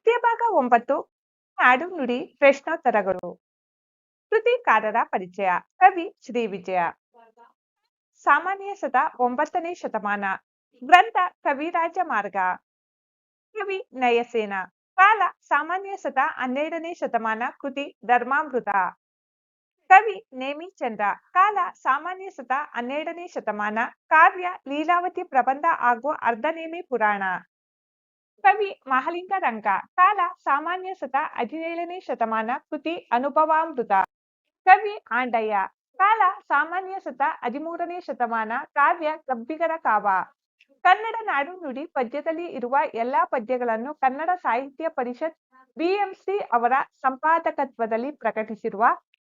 ಪಠ್ಯಭಾಗ ಒಂಬತ್ತು ನಾಡು ನುಡಿ, ಪ್ರಶ್ನೋತ್ತರಗಳು. ಕೃತಿಕಾರರ ಪರಿಚಯ, ಕವಿ ಶ್ರೀ ವಿಜಯ. ಸಾಮಾನ್ಯ ಶತ ಒಂಬತ್ತನೇ ಶತಮಾನ. ಗ್ರಂಥ ಕವಿರಾಜ ಮಾರ್ಗ. ಕವಿ ನಯಸೇನ. ಕಾಲ ಸಾಮಾನ್ಯ ಶತ ಹನ್ನೆರಡನೇ ಶತಮಾನ ಕೃತಿ ಧರ್ಮಾಮೃತ. ಕವಿ ನೇಮಿಚಂದ್ರ ಕಾಲ ಸಾಮಾನ್ಯ ಶತ ಹನ್ನೆರಡನೇ ಶತಮಾನ. ಕಾವ್ಯ ಲೀಲಾವತಿ ಪ್ರಬಂಧ ಹಾಗೂ ಅರ್ಧನೇಮಿ ಪುರಾಣ. ಕವಿ ಮಹಾಲಿಂಗ ರಂಗ ಕಾಲ ಸಾಮಾನ್ಯ ಸತ ಹದಿನೇಳನೇ ಶತಮಾನ ಕೃತಿ ಅನುಭವಾಮೃತ. ಕವಿ ಆಂಡಯ್ಯ, ಕಾಲ ಸಾಮಾನ್ಯ ಸತ ಹದಿಮೂರನೇ ಶತಮಾನ ಕಾವ್ಯ ಕಬ್ಬಿಗರ ಕಾವ. ಕನ್ನಡ ನಾಡು ನುಡಿ ಪದ್ಯದಲ್ಲಿ ಇರುವ ಎಲ್ಲಾ ಪದ್ಯಗಳನ್ನು ಕನ್ನಡ ಸಾಹಿತ್ಯ ಪರಿಷತ್ ಬಿಎಂಸಿ ಅವರ ಸಂಪಾದಕತ್ವದಲ್ಲಿ ಪ್ರಕಟಿಸಿರುವ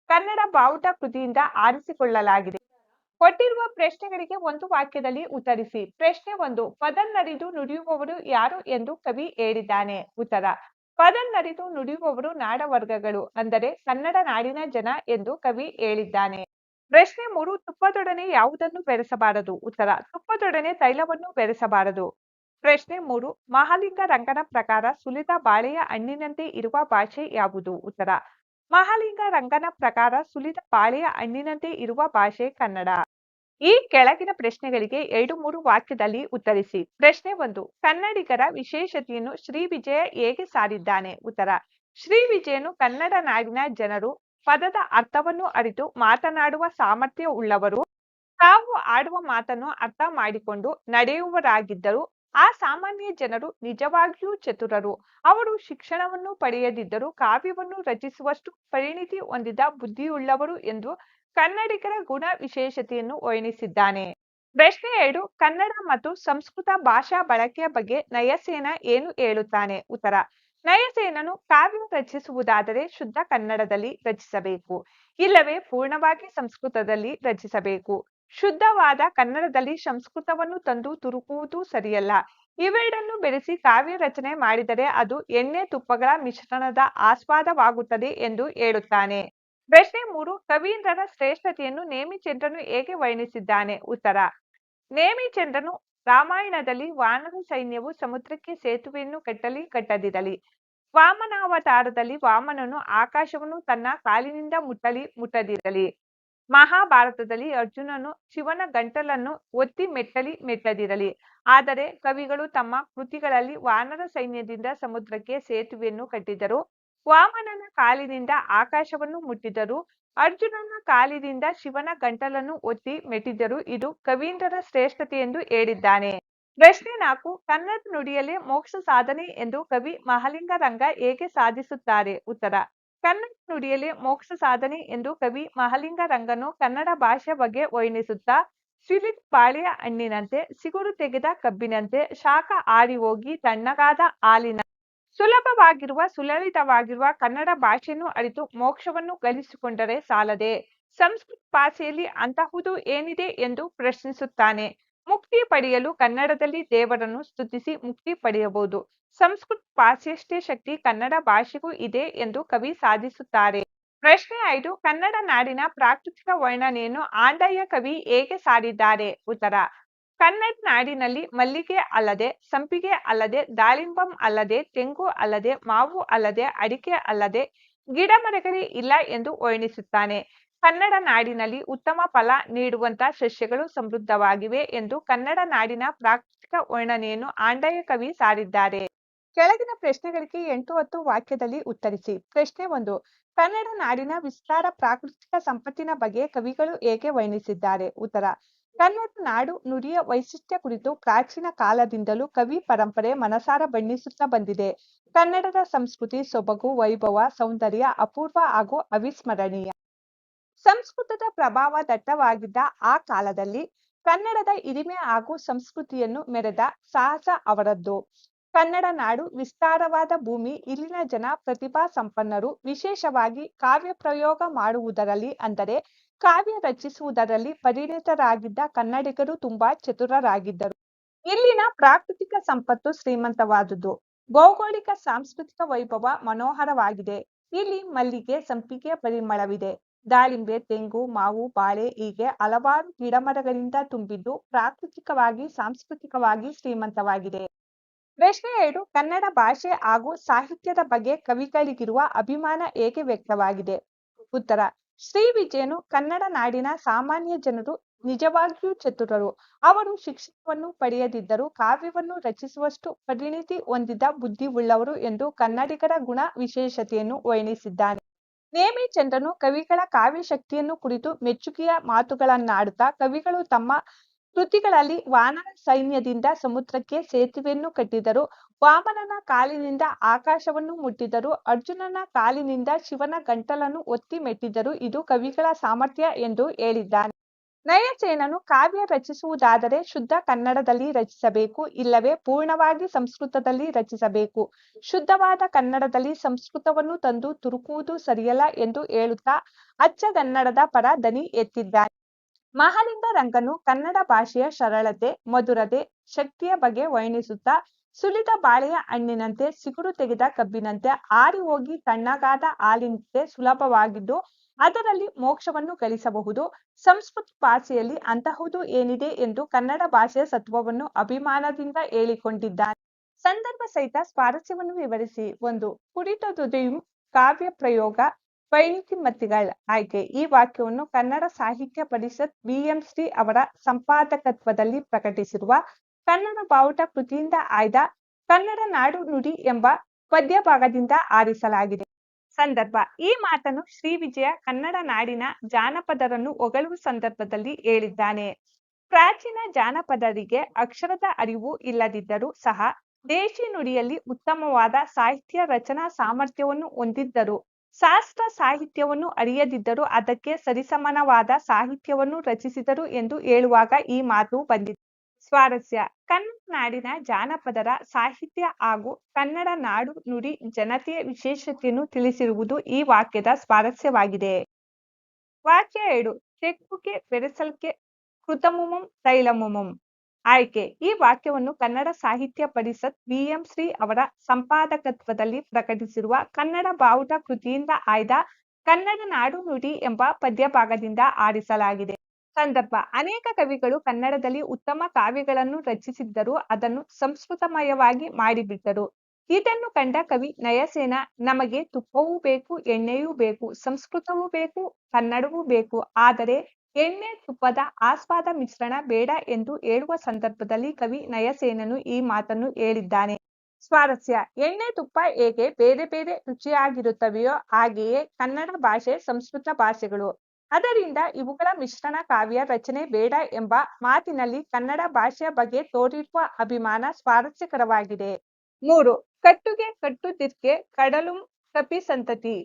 ಕನ್ನಡ ಬಾವುಟ ಕೃತಿಯಿಂದ ಆರಿಸಿಕೊಳ್ಳಲಾಗಿದೆ. ಕೊಟ್ಟಿರುವ ಪ್ರಶ್ನೆಗಳಿಗೆ ಒಂದು ವಾಕ್ಯದಲ್ಲಿ ಉತ್ತರಿಸಿ. ಪ್ರಶ್ನೆ ಒಂದು ಪದನ್ನರಿದು ನುಡಿಯುವವರು ಯಾರು? ಎಂದು ಕವಿ ಹೇಳಿದ್ದಾನೆ. ಉತ್ತರ ಪದನ್ನರಿದು ನುಡಿಯುವವರು ನಾಡವರ್ಗಗಳು, ಅಂದರೆ ಕನ್ನಡ ನಾಡಿನ ಜನ ಎಂದು ಕವಿ ಹೇಳಿದ್ದಾನೆ. ಪ್ರಶ್ನೆ ಮೂರು, ತುಪ್ಪದೊಡನೆ ಯಾವುದನ್ನು ಬೆರೆಸಬಾರದು? ಉತ್ತರ, ತುಪ್ಪದೊಡನೆ ತೈಲವನ್ನು ಬೆರೆಸಬಾರದು. ಪ್ರಶ್ನೆ ಮೂರು, ಮಹಾಲಿಂಗ ರಂಗನ ಪ್ರಕಾರ ಸುಲಿದ ಬಾಳೆಯ ಹಣ್ಣಿನಂತೆ ಇರುವ ಭಾಷೆ ಯಾವುದು? ಉತ್ತರ ಮಹಾಲಿಂಗ ರಂಗನ ಪ್ರಕಾರ ಸುಲಿದ ಪಾಳೆಯ ಹಣ್ಣಿನಂತೆ ಇರುವ ಭಾಷೆ ಕನ್ನಡ. ಈ ಕೆಳಗಿನ ಪ್ರಶ್ನೆಗಳಿಗೆ ಎರಡು ಮೂರು ವಾಕ್ಯದಲ್ಲಿ ಉತ್ತರಿಸಿ. ಪ್ರಶ್ನೆ ಒಂದು, ಕನ್ನಡಿಗರ ವಿಶೇಷತೆಯನ್ನು ಶ್ರೀ ವಿಜಯ ಹೇಗೆ ಸಾರಿದ್ದಾನೆ? ಉತ್ತರ, ಶ್ರೀ ವಿಜಯನು ಕನ್ನಡ ನಾಡಿನ ಜನರು, ಪದದ ಅರ್ಥವನ್ನು ಅರಿತು ಮಾತನಾಡುವ ಸಾಮರ್ಥ್ಯ ಉಳ್ಳವರು. ತಾವು ಆಡುವ ಮಾತನ್ನು ಅರ್ಥ ಮಾಡಿಕೊಂಡು ನಡೆಯುವರಾಗಿದ್ದರು ಆ ಸಾಮಾನ್ಯ ಜನರು ನಿಜವಾಗಿಯೂ ಚತುರರು. ಅವರು ಶಿಕ್ಷಣವನ್ನು ಪಡೆಯದಿದ್ದರೂ ಕಾವ್ಯವನ್ನು ರಚಿಸುವಷ್ಟು ಪರಿಣಿತಿ ಹೊಂದಿದ ಬುದ್ಧಿಯುಳ್ಳವರು ಎಂದು ಕನ್ನಡಿಗರ ಗುಣ ವಿಶೇಷತೆಯನ್ನು ವರ್ಣಿಸಿದ್ದಾನೆ. ಪ್ರಶ್ನೆ ಎರಡು, ಕನ್ನಡ ಮತ್ತು ಸಂಸ್ಕೃತ ಭಾಷಾ ಬಳಕೆಯ ಬಗ್ಗೆ ನಯಸೇನ ಏನು ಹೇಳುತ್ತಾನೆ? ಉತ್ತರ, ನಯಸೇನನು ಕಾವ್ಯ ರಚಿಸುವುದಾದರೆ ಶುದ್ಧ ಕನ್ನಡದಲ್ಲಿ ರಚಿಸಬೇಕು. ಇಲ್ಲವೇ, ಪೂರ್ಣವಾಗಿ ಸಂಸ್ಕೃತದಲ್ಲಿ ರಚಿಸಬೇಕು. ಶುದ್ಧವಾದ ಕನ್ನಡದಲ್ಲಿ ಸಂಸ್ಕೃತವನ್ನು ತಂದು ತುರುಕುವುದು ಸರಿಯಲ್ಲ. ಇವೆರಡನ್ನು ಬೆರೆಸಿ ಕಾವ್ಯ ರಚನೆ ಮಾಡಿದರೆ ಅದು ಎಣ್ಣೆ ತುಪ್ಪಗಳ ಮಿಶ್ರಣದ ಆಸ್ವಾದವಾಗುತ್ತದೆ ಎಂದು ಹೇಳುತ್ತಾನೆ. ಪ್ರಶ್ನೆ ಮೂರು, ಕವೀಂದ್ರನ ಶ್ರೇಷ್ಠತೆಯನ್ನು ನೇಮಿಚಂದ್ರನು ಹೇಗೆ ವರ್ಣಿಸಿದ್ದಾನೆ? ಉತ್ತರ ನೇಮಿಚಂದ್ರನು ರಾಮಾಯಣದಲ್ಲಿ ವಾನರ ಸೈನ್ಯವು ಸಮುದ್ರಕ್ಕೆ ಸೇತುವೆಯನ್ನು ಕಟ್ಟಲಿ ಕಟ್ಟದಿರಲಿ. ವಾಮನಾವತಾರದಲ್ಲಿ ವಾಮನನು ಆಕಾಶವನ್ನು ತನ್ನ ಕಾಲಿನಿಂದ ಮುಟ್ಟಲಿ ಮುಟ್ಟದಿರಲಿ. ಮಹಾಭಾರತದಲ್ಲಿ ಅರ್ಜುನನು ಶಿವನ ಗಂಟಲನ್ನು ಒತ್ತಿ ಮೆಟ್ಟಲಿ ಮೆಟ್ಟದಿರಲಿ. ಆದರೆ ಕವಿಗಳು ತಮ್ಮ ಕೃತಿಗಳಲ್ಲಿ ವಾನರ ಸೈನ್ಯದಿಂದ ಸಮುದ್ರಕ್ಕೆ ಸೇತುವೆಯನ್ನು ಕಟ್ಟಿದರು. ವಾಮನನ ಕಾಲಿನಿಂದ ಆಕಾಶವನ್ನು ಮುಟ್ಟಿದರು. ಅರ್ಜುನನ ಕಾಲಿನಿಂದ ಶಿವನ ಗಂಟಲನ್ನು ಒತ್ತಿ ಮೆಟ್ಟಿದರು. ಇದು ಕವೀಂದ್ರರ ಶ್ರೇಷ್ಠತೆ ಎಂದು ಹೇಳಿದ್ದಾನೆ. ಪ್ರಶ್ನೆ ನಾಲ್ಕು, ಕನ್ನಡ ನುಡಿಯಲ್ಲಿ ಮೋಕ್ಷ ಸಾಧನೆ ಎಂದು ಕವಿ ಮಹಾಲಿಂಗ ರಂಗ ಹೇಗೆ ಸಾಧಿಸುತ್ತಾರೆ? ಉತ್ತರ ಕನ್ನಡ ನುಡಿಯಲ್ಲಿ ಮೋಕ್ಷ ಸಾಧನೆ ಎಂದು ಕವಿ ಮಹಾಲಿಂಗ ರಂಗನು ಕನ್ನಡ ಭಾಷೆ ಬಗ್ಗೆ ವರ್ಣಿಸುತ್ತಾ ಸಿಲಿತ್ ಬಾಳೆಯ ಹಣ್ಣಿನಂತೆ, ಸಿಗುರು ತೆಗೆದ ಕಬ್ಬಿನಂತೆ, ಶಾಖ ಆರಿ ಹೋಗಿ ತಣ್ಣಗಾದ ಹಾಲಿನ ಸುಲಭವಾಗಿರುವ ಸುಲಲಿತವಾಗಿರುವ ಕನ್ನಡ ಭಾಷೆಯನ್ನು ಅರಿತು ಮೋಕ್ಷವನ್ನು ಗಳಿಸಿಕೊಂಡರೆ ಸಾಲದೆ, ಸಂಸ್ಕೃತ ಭಾಷೆಯಲ್ಲಿ ಅಂತಹುದು ಏನಿದೆ ಎಂದು ಪ್ರಶ್ನಿಸುತ್ತಾನೆ. ಮುಕ್ತಿ ಪಡೆಯಲು ಕನ್ನಡದಲ್ಲಿ ದೇವರನ್ನು ಸ್ತುತಿಸಿ ಮುಕ್ತಿ ಪಡೆಯಬಹುದು. ಸಂಸ್ಕೃತ ಭಾಷೆಯಷ್ಟೇ ಶಕ್ತಿ ಕನ್ನಡ ಭಾಷೆಗೂ ಇದೆ ಎಂದು ಕವಿ ಸಾಧಿಸುತ್ತಾರೆ. ಪ್ರಶ್ನೆ ಐದು, ಕನ್ನಡ ನಾಡಿನ ಪ್ರಾಕೃತಿಕ ವರ್ಣನೆಯನ್ನು ಆಂಡಯ್ಯ ಕವಿ ಹೇಗೆ ಸಾರಿದ್ದಾರೆ? ಉತ್ತರ, ಕನ್ನಡ ನಾಡಿನಲ್ಲಿ ಮಲ್ಲಿಗೆ ಅಲ್ಲದೆ, ಸಂಪಿಗೆ ಅಲ್ಲದೆ, ದಾಳಿಂಬಂ ಅಲ್ಲದೆ, ತೆಂಗು ಅಲ್ಲದೆ, ಮಾವು ಅಲ್ಲದೆ, ಅಡಿಕೆ ಅಲ್ಲದೆ ಗಿಡ ಮರಗಳೇ ಇಲ್ಲ ಎಂದು ವರ್ಣಿಸುತ್ತಾನೆ. ಕನ್ನಡ ನಾಡಿನಲ್ಲಿ ಉತ್ತಮ ಫಲ ನೀಡುವಂತ ಸಸ್ಯಗಳು ಸಮೃದ್ಧವಾಗಿವೆ ಎಂದು ಕನ್ನಡ ನಾಡಿನ ಪ್ರಾಕೃತಿಕ ವರ್ಣನೆಯನ್ನು ಆಂಡಯ್ಯ ಕವಿ ಸಾರಿದ್ದಾರೆ. ಕೆಳಗಿನ ಪ್ರಶ್ನೆಗಳಿಗೆ ಎಂಟು ಹತ್ತು ವಾಕ್ಯದಲ್ಲಿ ಉತ್ತರಿಸಿ. ಪ್ರಶ್ನೆ ಒಂದು, ಕನ್ನಡ ನಾಡಿನ ವಿಸ್ತಾರ ಪ್ರಾಕೃತಿಕ ಸಂಪತ್ತಿನ ಬಗ್ಗೆ ಕವಿಗಳು ಹೇಗೆ ವರ್ಣಿಸಿದ್ದಾರೆ? ಉತ್ತರ, ಕನ್ನಡ ನಾಡು ನುಡಿಯ ವೈಶಿಷ್ಟ್ಯ ಕುರಿತು ಪ್ರಾಚೀನ ಕಾಲದಿಂದಲೂ ಕವಿ ಪರಂಪರೆ ಮನಸಾರ ಬಣ್ಣಿಸುತ್ತಾ ಬಂದಿದೆ. ಕನ್ನಡದ ಸಂಸ್ಕೃತಿ ಸೊಬಗು, ವೈಭವ, ಸೌಂದರ್ಯ ಅಪೂರ್ವ ಹಾಗೂ ಅವಿಸ್ಮರಣೀಯ. ಸಂಸ್ಕೃತದ ಪ್ರಭಾವ ದಟ್ಟವಾಗಿದ್ದ ಆ ಕಾಲದಲ್ಲಿ ಕನ್ನಡದ ಹಿರಿಮೆ ಹಾಗೂ ಸಂಸ್ಕೃತಿಯನ್ನು ಮೆರೆದ ಸಾಹಸ ಅವರದ್ದು. ಕನ್ನಡ ನಾಡು ವಿಸ್ತಾರವಾದ ಭೂಮಿ, ಇಲ್ಲಿನ ಜನ ಪ್ರತಿಭಾ ಸಂಪನ್ನರು, ವಿಶೇಷವಾಗಿ ಕಾವ್ಯ ಪ್ರಯೋಗ ಮಾಡುವುದರಲ್ಲಿ ಅಂದರೆ ಕಾವ್ಯ ರಚಿಸುವುದರಲ್ಲಿ ಪರಿಣಿತರಾಗಿದ್ದ ಕನ್ನಡಿಗರು ತುಂಬಾ ಚತುರರಾಗಿದ್ದರು. ಇಲ್ಲಿನ ಪ್ರಾಕೃತಿಕ ಸಂಪತ್ತು ಶ್ರೀಮಂತವಾದುದು. ಭೌಗೋಳಿಕ ಸಾಂಸ್ಕೃತಿಕ ವೈಭವ ಮನೋಹರವಾಗಿದೆ. ಇಲ್ಲಿ ಮಲ್ಲಿಗೆ, ಸಂಪಿಗೆ ಪರಿಮಳವಿದೆ. ದಾಳಿಂಬೆ, ತೆಂಗು, ಮಾವು, ಬಾಳೆ ಹೀಗೆ ಹಲವಾರು ಗಿಡಮರಗಳಿಂದ ತುಂಬಿದ್ದು ಪ್ರಾಕೃತಿಕವಾಗಿ, ಸಾಂಸ್ಕೃತಿಕವಾಗಿ ಶ್ರೀಮಂತವಾಗಿದೆ. ಪ್ರಶ್ನೆ ಎರಡು ಕನ್ನಡ ಭಾಷೆ ಹಾಗೂ ಸಾಹಿತ್ಯದ ಬಗ್ಗೆ ಕವಿಗಳಿಗಿರುವ ಅಭಿಮಾನ ಏಕೆ ವ್ಯಕ್ತವಾಗಿದೆ? ಉತ್ತರ, ಶ್ರೀ ವಿಜಯನು ಕನ್ನಡ ನಾಡಿನ ಸಾಮಾನ್ಯ ಜನರು, ನಿಜವಾಗಿಯೂ ಚತುರರು. ಅವರು ಶಿಕ್ಷಣವನ್ನು ಪಡೆಯದಿದ್ದರೂ ಕಾವ್ಯವನ್ನು ರಚಿಸುವಷ್ಟು ಪರಿಣಿತಿ ಹೊಂದಿದ ಬುದ್ಧಿ ಉಳ್ಳವರು ಎಂದು ಕನ್ನಡಿಗರ ಗುಣ ವಿಶೇಷತೆಯನ್ನು ವರ್ಣಿಸಿದ್ದಾನೆ ನೇಮಿಚಂದ್ರನು ಕವಿಗಳ ಕಾವ್ಯ ಶಕ್ತಿಯನ್ನು ಕುರಿತು ಮೆಚ್ಚುಗೆಯ ಮಾತುಗಳನ್ನಾಡುತ್ತಾ ಕವಿಗಳು ತಮ್ಮ ಕೃತಿಗಳಲ್ಲಿ ವಾನರ ಸೈನ್ಯದಿಂದ ಸಮುದ್ರಕ್ಕೆ ಸೇತುವೆಯನ್ನು ಕಟ್ಟಿದರು. ವಾಮನನ ಕಾಲಿನಿಂದ ಆಕಾಶವನ್ನು ಮುಟ್ಟಿದರು. ಅರ್ಜುನನ ಕಾಲಿನಿಂದ ಶಿವನ ಗಂಟಲನ್ನು ಒತ್ತಿ ಮೆಟ್ಟಿದರು. ಇದು ಕವಿಗಳ ಸಾಮರ್ಥ್ಯ ಎಂದು ಹೇಳಿದ್ದಾನೆ. ನಯಚೇನನು ಕಾವ್ಯ ರಚಿಸುವುದಾದರೆ ಶುದ್ಧ ಕನ್ನಡದಲ್ಲಿ ರಚಿಸಬೇಕು. ಇಲ್ಲವೇ ಪೂರ್ಣವಾಗಿ ಸಂಸ್ಕೃತದಲ್ಲಿ ರಚಿಸಬೇಕು. ಶುದ್ಧವಾದ ಕನ್ನಡದಲ್ಲಿ ಸಂಸ್ಕೃತವನ್ನು ತಂದು ತುರುಕುವುದು ಸರಿಯಲ್ಲ ಎಂದು ಹೇಳುತ್ತಾ ಅಚ್ಚಗನ್ನಡದ ಪರ ದನಿ ಎತ್ತಿದ್ದಾನೆ. ಮಹಾಲಿಂಗ ರಂಗನು ಕನ್ನಡ ಭಾಷೆಯ ಸರಳತೆ, ಮಧುರತೆ, ಶಕ್ತಿಯ ಬಗ್ಗೆ ವರ್ಣಿಸುತ್ತಾ, ಸುಲಿದ ಬಾಳೆಯ ಹಣ್ಣಿನಂತೆ, ಸಿಗುಡು ತೆಗೆದ ಕಬ್ಬಿನಂತೆ, ಆರಿ ಹೋಗಿ ತಣ್ಣಗಾದ ಹಾಲಿನಂತೆ ಸುಲಭವಾಗಿದ್ದು, ಅದರಲ್ಲಿ ಮೋಕ್ಷವನ್ನು ಗಳಿಸಬಹುದು. ಸಂಸ್ಕೃತ ಭಾಷೆಯಲ್ಲಿ ಅಂತಹುದು ಏನಿದೆ ಎಂದು ಕನ್ನಡ ಭಾಷೆಯ ಸತ್ವವನ್ನು ಅಭಿಮಾನದಿಂದ ಹೇಳಿಕೊಂಡಿದ್ದಾರೆ ಸಂದರ್ಭ ಸಹಿತ ಸ್ವಾರಸ್ಯವನ್ನು ವಿವರಿಸಿ, ಒಂದು ಕುರಿತದುದೆಯು ಕಾವ್ಯ ಪ್ರಯೋಗ ಪರಿಣಿತಿಮತಿಗಳ ಆಯ್ಕೆ ಈ ವಾಕ್ಯವನ್ನು ಕನ್ನಡ ಸಾಹಿತ್ಯ ಪರಿಷತ್ ಬಿಎಂಶ್ರೀ ಅವರ ಸಂಪಾದಕತ್ವದಲ್ಲಿ ಪ್ರಕಟಿಸಿರುವ ಕನ್ನಡ ಬಾವುಟ ಕೃತಿಯಿಂದ ಆಯ್ದ ಕನ್ನಡ ನಾಡು ನುಡಿ ಎಂಬ ಪದ್ಯ ಭಾಗದಿಂದ ಆರಿಸಲಾಗಿದೆ. ಸಂದರ್ಭ, ಈ ಮಾತನ್ನು ಶ್ರೀ ವಿಜಯ ಕನ್ನಡ ನಾಡಿನ ಜಾನಪದರನ್ನು ಹೊಗಳುವ ಸಂದರ್ಭದಲ್ಲಿ ಹೇಳಿದ್ದಾನೆ. ಪ್ರಾಚೀನ ಜಾನಪದರಿಗೆ ಅಕ್ಷರದ ಅರಿವು ಇಲ್ಲದಿದ್ದರೂ ಸಹ ದೇಶಿ ನುಡಿಯಲ್ಲಿ ಉತ್ತಮವಾದ ಸಾಹಿತ್ಯ ರಚನಾ ಸಾಮರ್ಥ್ಯವನ್ನು ಹೊಂದಿದ್ದರು. ಶಾಸ್ತ್ರ ಸಾಹಿತ್ಯವನ್ನು ಅರಿಯದಿದ್ದರೂ ಅದಕ್ಕೆ ಸರಿಸಮಾನವಾದ ಸಾಹಿತ್ಯವನ್ನು ರಚಿಸಿದರು ಎಂದು ಹೇಳುವಾಗ ಈ ಮಾತು ಬಂದಿದೆ ಸ್ವಾರಸ್ಯ. ಕನ್ನಡ ನಾಡಿನ ಜಾನಪದರ ಸಾಹಿತ್ಯ ಹಾಗೂ ಕನ್ನಡ ನಾಡು ನುಡಿ ಜನತೆಯ ವಿಶೇಷತೆಯನ್ನು ತಿಳಿಸಿರುವುದು ಈ ವಾಕ್ಯದ ಸ್ವಾರಸ್ಯವಾಗಿದೆ. ವಾಕ್ಯ ಎರಡು. ತೆಕ್ಕುಕೆ ಬೆರೆಸಲ್ಕೆ ಕೃತಮುಮಂ ತೈಲಮುಮಂ. ಆಯ್ಕೆ. ಈ ವಾಕ್ಯವನ್ನು ಕನ್ನಡ ಸಾಹಿತ್ಯ ಪರಿಷತ್ ವಿಎಂಶ್ರೀ ಅವರ ಸಂಪಾದಕತ್ವದಲ್ಲಿ ಪ್ರಕಟಿಸಿರುವ ಕನ್ನಡ ಬಾವುಟ ಕೃತಿಯಿಂದ ಆಯ್ದ ಕನ್ನಡ ನಾಡು ನುಡಿ ಎಂಬ ಪದ್ಯಭಾಗದಿಂದ ಆರಿಸಲಾಗಿದೆ. ಸಂದರ್ಭ. ಅನೇಕ ಕವಿಗಳು ಕನ್ನಡದಲ್ಲಿ ಉತ್ತಮ ಕಾವ್ಯಗಳನ್ನು ರಚಿಸಿದ್ದರೂ ಅದನ್ನು ಸಂಸ್ಕೃತಮಯವಾಗಿ ಮಾಡಿಬಿಟ್ಟರು. ಇದನ್ನು ಕಂಡ ಕವಿ ನಯಸೇನ, ನಮಗೆ ತುಪ್ಪವೂ ಬೇಕು, ಎಣ್ಣೆಯೂ ಬೇಕು, ಸಂಸ್ಕೃತವೂ ಬೇಕು, ಕನ್ನಡವೂ ಬೇಕು, ಆದರೆ ಎಣ್ಣೆ ತುಪ್ಪದ ಆಸ್ವಾದ ಮಿಶ್ರಣ ಬೇಡ ಎಂದು ಹೇಳುವ ಸಂದರ್ಭದಲ್ಲಿ ಕವಿ ನಯಸೇನನು ಈ ಮಾತನ್ನು ಹೇಳಿದ್ದಾನೆ. ಸ್ವಾರಸ್ಯ, ಎಣ್ಣೆ ತುಪ್ಪ ಹೇಗೆ ಬೇರೆ ಬೇರೆ ರುಚಿಯಾಗಿರುತ್ತವೆಯೋ ಹಾಗೆಯೇ ಕನ್ನಡ ಭಾಷೆ, ಸಂಸ್ಕೃತ ಭಾಷೆಗಳು. ಅದರಿಂದ ಇವುಗಳ ಮಿಶ್ರಣ ಕಾವ್ಯ ರಚನೆ ಬೇಡ ಎಂಬ ಮಾತಿನಲ್ಲಿ ಕನ್ನಡ ಭಾಷೆಯ ಬಗ್ಗೆ ತೋರಿರುವ ಅಭಿಮಾನ ಸ್ವಾರಸ್ಯಕರವಾಗಿದೆ. ಮೂರು, ಕಟ್ಟುಗೆ ಕಟ್ಟುದಿರ್ಕೆ ಕಡಲು ಕಪಿ ಸಂತತಿ.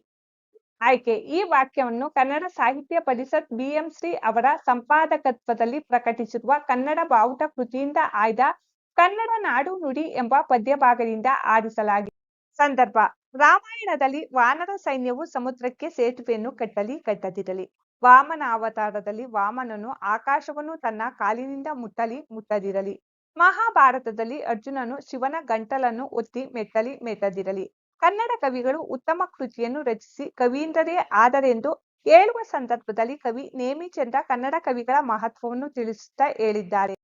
ಆಯ್ಕೆ. ಈ ವಾಕ್ಯವನ್ನು ಕನ್ನಡ ಸಾಹಿತ್ಯ ಪರಿಷತ್ ಬಿಎಂಶ್ರೀ ಅವರ ಸಂಪಾದಕತ್ವದಲ್ಲಿ ಪ್ರಕಟಿಸಿರುವ ಕನ್ನಡ ಬಾವುಟ ಕೃತಿಯಿಂದ ಆಯ್ದ ಕನ್ನಡ ನಾಡು ನುಡಿ ಎಂಬ ಪದ್ಯಭಾಗದಿಂದ ಆರಿಸಲಾಗಿದೆ ಸಂದರ್ಭ. ರಾಮಾಯಣದಲ್ಲಿ ವಾನರ ಸೈನ್ಯವು ಸಮುದ್ರಕ್ಕೆ ಸೇತುವೆಯನ್ನು ಕಟ್ಟಲಿ, ಕಟ್ಟದಿರಲಿ. ವಾಮನ ಅವತಾರದಲ್ಲಿ ವಾಮನನು ಆಕಾಶವನ್ನು ತನ್ನ ಕಾಲಿನಿಂದ ಮುಟ್ಟಲಿ, ಮುಟ್ಟದಿರಲಿ. ಮಹಾಭಾರತದಲ್ಲಿ ಅರ್ಜುನನು ಶಿವನ ಗಂಟಲನ್ನು ಒತ್ತಿ ಮೆಟ್ಟಲಿ, ಮೆಟ್ಟದಿರಲಿ. ಕನ್ನಡ ಕವಿಗಳು ಉತ್ತಮ ಕೃತಿಯನ್ನು ರಚಿಸಿ ಕವಿಯಿಂದಲೇ ಆದರೆಂದು ಹೇಳುವ ಸಂದರ್ಭದಲ್ಲಿ ಕವಿ ನೇಮಿಚಂದ್ರ ಕನ್ನಡ ಕವಿಗಳ ಮಹತ್ವವನ್ನು ತಿಳಿಸುತ್ತಾ ಹೇಳಿದ್ದಾರೆ.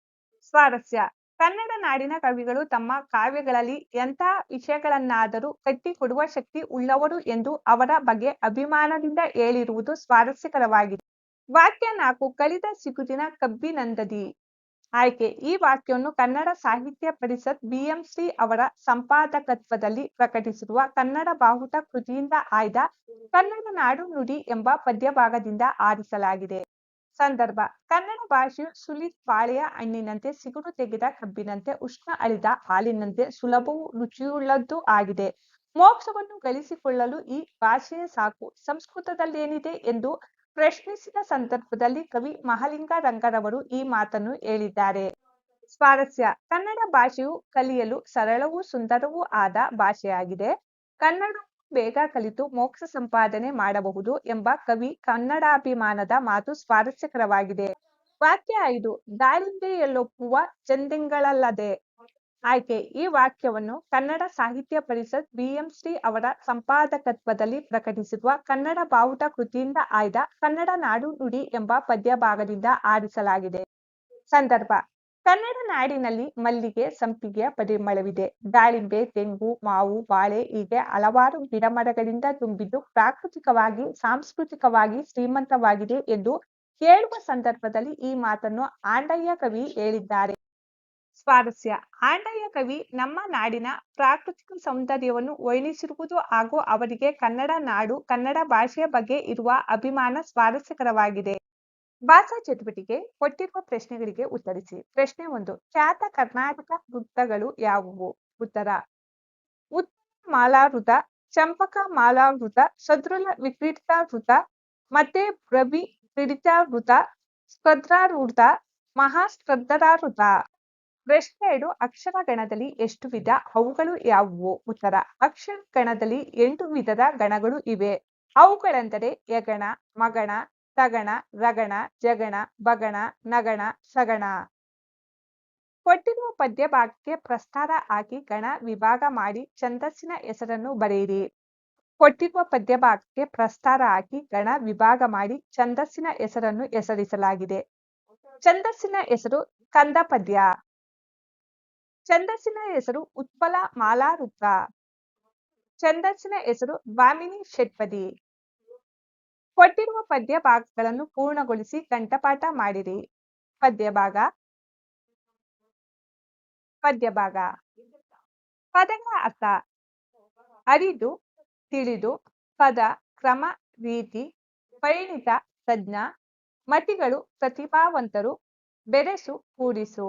ಸ್ವಾರಸ್ಯ. ಕನ್ನಡ ನಾಡಿನ ಕವಿಗಳು ತಮ್ಮ ಕಾವ್ಯಗಳಲ್ಲಿ ಎಂಥ ವಿಷಯಗಳನ್ನಾದರೂ ಕಟ್ಟಿಕೊಡುವ ಶಕ್ತಿ ಉಳ್ಳವರು ಎಂದು ಅವರ ಬಗ್ಗೆ ಅಭಿಮಾನದಿಂದ ಹೇಳಿರುವುದು ಸ್ವಾರಸ್ಯಕರವಾಗಿದೆ. ವಾಕ್ಯ ನಾಲ್ಕು ಕಳಿದ ಸಿಗುದಿನ ಕಬ್ಬಿನಂದದಿ. ಆಯ್ಕೆ. ಈ ವಾಕ್ಯವನ್ನು ಕನ್ನಡ ಸಾಹಿತ್ಯ ಪರಿಷತ್ ಬಿಎಂಸಿ ಅವರ ಸಂಪಾದಕತ್ವದಲ್ಲಿ ಪ್ರಕಟಿಸಿರುವ ಕನ್ನಡ ಬಾಹುಟ ಕೃತಿಯಿಂದ ಆಯ್ದ ಕನ್ನಡ ನಾಡು ನುಡಿ ಎಂಬ ಪದ್ಯಭಾಗದಿಂದ ಆರಿಸಲಾಗಿದೆ. ಸಂದರ್ಭ. ಕನ್ನಡ ಭಾಷೆಯು ಸುಲಿತ್ ಬಾಳೆಯ ಹಣ್ಣಿನಂತೆ ಸಿಗುಡು ತೆಗೆದ ಕಬ್ಬಿನಂತೆ ಉಷ್ಣ ಅಳಿದ ಹಾಲಿನಂತೆ ಸುಲಭವೂ ರುಚಿಯುಳ್ಳದ್ದು ಆಗಿದೆ. ಮೋಕ್ಷವನ್ನು ಗಳಿಸಿಕೊಳ್ಳಲು ಈ ಭಾಷೆಯೇ ಸಾಕು. ಸಂಸ್ಕೃತದಲ್ಲೇನಿದೆ ಎಂದು ಪ್ರಶ್ನಿಸಿದ ಸಂದರ್ಭದಲ್ಲಿ ಕವಿ ಮಹಾಲಿಂಗ ರಂಗರವರು ಈ ಮಾತನ್ನು ಹೇಳಿದ್ದಾರೆ. ಸ್ವಾರಸ್ಯ. ಕನ್ನಡ ಭಾಷೆಯು ಕಲಿಯಲು ಸರಳವೂ ಸುಂದರವೂ ಆದ ಭಾಷೆಯಾಗಿದೆ. ಕನ್ನಡ ಬೇಗ ಕಲಿತು ಮೋಕ್ಷ ಸಂಪಾದನೆ ಮಾಡಬಹುದು ಎಂಬ ಕವಿ ಕನ್ನಡಾಭಿಮಾನದ ಮಾತು ಸ್ವಾರಸ್ಯಕರವಾಗಿದೆ. ವಾಕ್ಯ ಐದು. ದಾಳಿಂಬೆಯಲ್ಲೊಪ್ಪುವ ಚಂದಿಂಗಳಲ್ಲದೆ. ಆಯ್ಕೆ. ಈ ವಾಕ್ಯವನ್ನು ಕನ್ನಡ ಸಾಹಿತ್ಯ ಪರಿಷತ್ ಬಿಎಂಶ್ರೀ ಅವರ ಸಂಪಾದಕತ್ವದಲ್ಲಿ ಪ್ರಕಟಿಸಿರುವ ಕನ್ನಡ ಬಾವುಟ ಕೃತಿಯಿಂದ ಆಯ್ದ ಕನ್ನಡ ನಾಡು ನುಡಿ ಎಂಬ ಪದ್ಯ ಭಾಗದಿಂದ ಆರಿಸಲಾಗಿದೆ. ಸಂದರ್ಭ. ಕನ್ನಡ ನಾಡಿನಲ್ಲಿ ಮಲ್ಲಿಗೆ ಸಂಪಿಗೆಯ ಪರಿಮಳವಿದೆ. ದಾಳಿಂಬೆ ತೆಂಗು, ಮಾವು, ಬಾಳೆ ಹೀಗೆ ಹಲವಾರು ಗಿಡಮರಗಳಿಂದ ತುಂಬಿದ್ದು ಪ್ರಾಕೃತಿಕವಾಗಿ, ಸಾಂಸ್ಕೃತಿಕವಾಗಿ ಶ್ರೀಮಂತವಾಗಿದೆ ಎಂದು ಹೇಳುವ ಸಂದರ್ಭದಲ್ಲಿ ಈ ಮಾತನ್ನು ಆಂಡಯ್ಯ ಕವಿ ಹೇಳಿದ್ದಾರೆ. ಸ್ವಾರಸ್ಯ. ಆಂಡಯ್ಯ ಕವಿ ನಮ್ಮ ನಾಡಿನ ಪ್ರಾಕೃತಿಕ ಸೌಂದರ್ಯವನ್ನು ವರ್ಣಿಸಿರುವುದು ಹಾಗೂ ಅವರಿಗೆ ಕನ್ನಡ ನಾಡು, ಕನ್ನಡ ಭಾಷೆಯ ಬಗ್ಗೆ ಇರುವ ಅಭಿಮಾನ ಸ್ವಾರಸ್ಯಕರವಾಗಿದೆ. ಭಾಷಾ ಚಟುವಟಿಕೆ ಕೊಟ್ಟಿರುವ ಪ್ರಶ್ನೆಗಳಿಗೆ ಉತ್ತರಿಸಿ. ಪ್ರಶ್ನೆ ಒಂದು, ಖ್ಯಾತ ಕರ್ನಾಟಕ ವೃತ್ತಗಳು ಯಾವುವು? ಉತ್ತರ ಉತ್ತರ ಮಾಲಾವೃತ, ಚಂಪಕ ಮಾಲಾವೃತ ಸದೃಲ ವಿಕ್ರೀಡಿತ ವೃತ ಮತ್ತೆ ರವಿ ಕ್ರೀಡಿತ ವೃತ ಸ್ಪದ್ರಾರೂಢ ಪ್ರಶ್ನೆ ಎರಡು ಅಕ್ಷರ ಗಣದಲ್ಲಿ ಎಷ್ಟು ವಿಧ, ಅವುಗಳು ಯಾವುವು? ಉತ್ತರ, ಅಕ್ಷರ ಗಣದಲ್ಲಿ ಎಂಟು ವಿಧದ ಗಣಗಳು ಇವೆ. ಅವುಗಳೆಂದರೆ ಯಗಣ, ಮಗಣ, ತಗಣ, ರಗಣ, ಜಗಣ, ಬಗಣ, ನಗಣ, ಸಗಣ. ಕೊಟ್ಟಿರುವ ಪದ್ಯ ಭಾಗಕ್ಕೆ ಪ್ರಸ್ತಾರ ಹಾಕಿ ಗಣ ವಿಭಾಗ ಮಾಡಿ ಛಂದಸ್ಸಿನ ಹೆಸರನ್ನು ಬರೆಯಿರಿ. ಕೊಟ್ಟಿರುವ ಪದ್ಯ ಭಾಗಕ್ಕೆ ಪ್ರಸ್ತಾರ ಹಾಕಿ ಗಣ ವಿಭಾಗ ಮಾಡಿ ಛಂದಸ್ಸಿನ ಹೆಸರನ್ನು ಹೆಸರಿಸಲಾಗಿದೆ. ಛಂದಸ್ಸಿನ ಹೆಸರು ಕಂದ ಪದ್ಯ ಛಂದಸ್ಸಿನ ಹೆಸರು ಉತ್ಪಲ ಮಾಲಾವೃತ ಛಂದಸ್ಸಿನ ಹೆಸರು ವಾಮಿನಿ ಷಟ್ಪದಿ ಕೊಟ್ಟಿರುವ ಪದ್ಯ ಭಾಗಗಳನ್ನು ಪೂರ್ಣಗೊಳಿಸಿ ಕಂಠಪಾಠ ಮಾಡಿರಿ. ಪದ್ಯ ಭಾಗ. ಪದ್ಯ ಭಾಗ. ಪದಗಳ ಅರ್ಥ. ಅರಿದು, ತಿಳಿದು, ಪದ, ಕ್ರಮ, ರೀತಿ, ಪರಿಣಿತ ತಜ್ಞ ಮತಿಗಳು ಪ್ರತಿಭಾವಂತರು, ಬೆರೆಸು ಕೂಡಿಸು